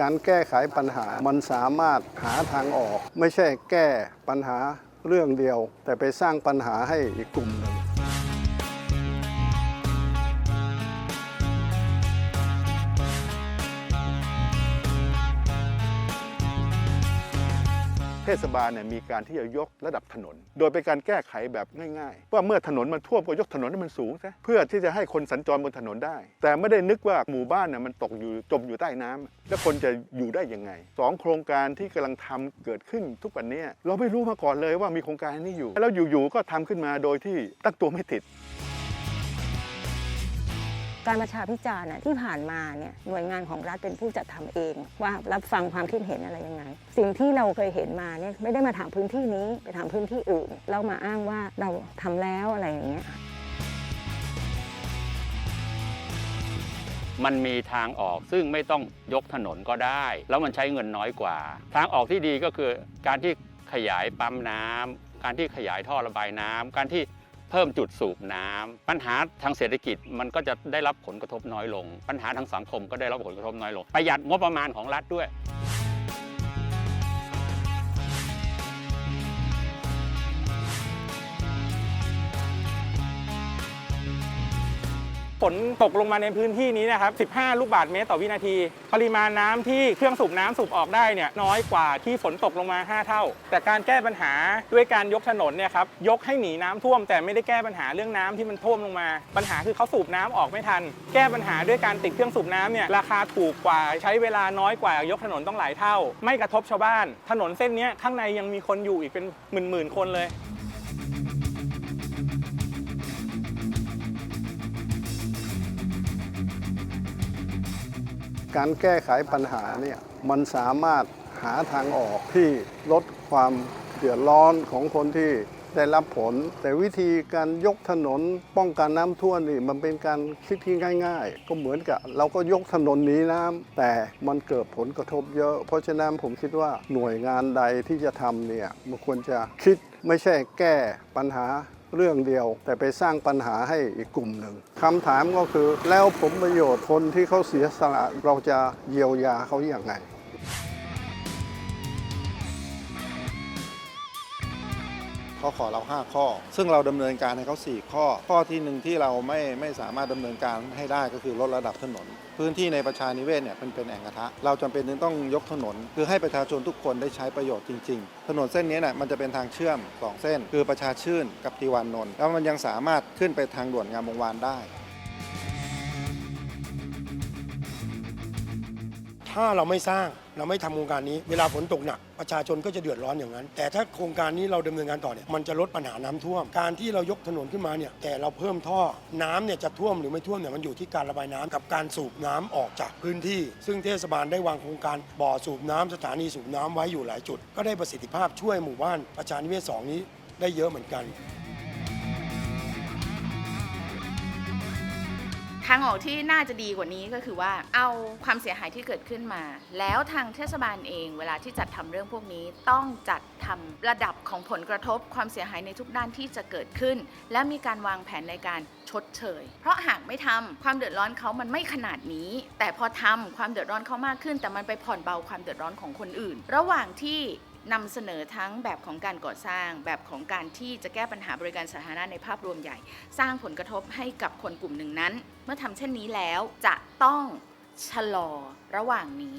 การแก้ไขปัญหามันสามารถหาทางออก ไม่ใช่แก้ปัญหาเรื่องเดียว แต่ไปสร้างปัญหาให้อีกกลุ่มหนึ่ง ทศบาลเนี่ยมีการที่จะยกระดับถนน โดยเป็นการแก้ไขแบบง่ายๆ ว่าเมื่อถนนมันท่วมก็ยกถนนให้มันสูงซะเพื่อที่จะให้คนสัญจรบนถนนได้ แต่ไม่ได้นึกว่าหมู่บ้านเนี่ยมันตกอยู่จมอยู่ใต้น้ำแล้วคนจะอยู่ได้ยังไงสองโครงการที่กำลังทำเกิดขึ้นทุกวันนี้เราไม่รู้มาก่อนเลยว่ามีโครงการนี้อยู่แล้วอยู่ๆก็ทำขึ้นมาโดยที่ตั้งตัวไม่ติด การประชาพิจารณ์ที่ผ่านมาเนี่ยหน่วยงานของรัฐเป็นผู้จัดทำเอง ว่ารับฟังความคิดเห็นอะไรยังไง สิ่งที่เราเคยเห็นมาเนี่ยไม่ได้มาถามพื้นที่นี้ไปถามพื้นที่อื่นแล้วมาอ้างว่าเราทำแล้วอะไรอย่างเงี้ยมันมีทางออกซึ่งไม่ต้องยกถนนก็ได้ แล้วมันใช้เงินน้อยกว่า ทางออกที่ดีก็คือการที่ขยายปั๊มน้ำการที่ขยายท่อระบายน้ำการที่ เพิ่มจุดสูบน้ำปัญหาทางเศรษฐกิจมันก็จะได้รับผลกระทบน้อยลง ปัญหาทางสังคมก็ได้รับผลกระทบน้อยลง ประหยัดงบประมาณของรัฐด้วย ฝนตกลงมาในพื้นที่นี้นะครับ 15 ลูกบาศก์เมตรต่อวินาที ปริมาณน้ำที่เครื่องสูบน้ำสูบออกได้เนี่ยน้อยกว่าที่ฝนตกลงมา 5 เท่า แต่การแก้ปัญหาด้วยการยกถนนเนี่ยครับยกให้หนีน้ำท่วม แต่ไม่ได้แก้ปัญหาเรื่องน้ำที่มันท่วมลงมา ปัญหาคือเขาสูบน้ำออกไม่ทัน แก้ปัญหาด้วยการติดเครื่องสูบน้ำเนี่ยราคาถูกกว่าใช้เวลาน้อยกว่ายกถนนต้องหลายเท่า ไม่กระทบชาวบ้าน ถนนเส้นนี้ข้างในยังมีคนอยู่อีกเป็นหมื่นๆคนเลย การแก้ไขปัญหาเนี่ยมันสามารถหาทางออกที่ลดความเดือดร้อนของคนที่ได้รับผล แต่วิธีการยกถนนป้องกันน้ำท่วมนี่มันเป็นการคิดที่ง่าย ๆ ก็เหมือนกับ เราก็ยกถนนหนีน้ำแต่มันเกิดผลกระทบเยอะ เพราะฉะนั้นผมคิดว่าหน่วยงานใดที่จะทำเนี่ยมันควรจะคิดไม่ใช่แก้ปัญหา เรื่องเดียว แต่ไปสร้างปัญหาให้อีกกลุ่มหนึ่งคำถามก็คือแล้วผลประโยชน์คนที่เขาเสียสละเราจะเยียวยาเขาอย่างไง เขาขอเรา 5 ข้อ ซึ่งเราดำเนินการให้เขา4 ข้อ ข้อที่หนึ่งที่เราไม่ไม่สามารถดำเนินการให้ได้ก็คือลดระดับถนน พื้นที่ในประชานิเวศเนี่ยเป็นเป็นแอ่งกระทะ เราจำเป็นต้องยกถนน คือให้ประชาชนทุกคนได้ใช้ประโยชน์จริง ๆ ถนนเส้นนี้เนี่ยมันจะเป็นทางเชื่อม2เส้น คือประชาชื่นกับติวานนท์แล้วมันยังสามารถขึ้นไปทางด่วนงามวงวานได้ ถ้าเราไม่สร้างเราไม่ทำโครงการนี้เวลาฝนตกหนักประชาชนก็จะเดือดร้อนอย่างนั้น แต่ถ้าโครงการนี้เราดำเนินการต่อเนี่ยมันจะลดปัญหาน้ำท่วม การที่เรายกถนนขึ้นมาเนี่ยแต่เราเพิ่มท่อน้ำเนี่ยจะท่วมหรือไม่ท่วมเนี่ยมันอยู่ที่การระบายน้ำกับการสูบน้ำออกจากพื้นที่ ซึ่งเทศบาลได้วางโครงการบ่อสูบน้ำสถานีสูบน้ำไว้อยู่หลายจุด ก็ได้ประสิทธิภาพช่วยหมู่บ้านประชานิเวศสองนี้ได้เยอะเหมือนกัน ทางออกที่น่าจะดีกว่านี้ก็คือว่าเอาความเสียหายที่เกิดขึ้นมา แล้วทางเทศบาลเองเวลาที่จัดทำเรื่องพวกนี้ต้องจัดทำระดับของผลกระทบความเสียหายในทุกด้านที่จะเกิดขึ้น และมีการวางแผนในการชดเชย เพราะหากไม่ทำความเดือดร้อนเขามันไม่ขนาดนี้ แต่พอทำความเดือดร้อนเขามากขึ้น แต่มันไปผ่อนเบาความเดือดร้อนของคนอื่น ระหว่างที่ นำเสนอทั้งแบบของการก่อสร้าง แบบของการที่จะแก้ปัญหาบริการสาธารณะในภาพรวมใหญ่ สร้างผลกระทบให้กับคนกลุ่มหนึ่งนั้น เมื่อทำเช่นนี้แล้วจะต้องชะลอระหว่างนี้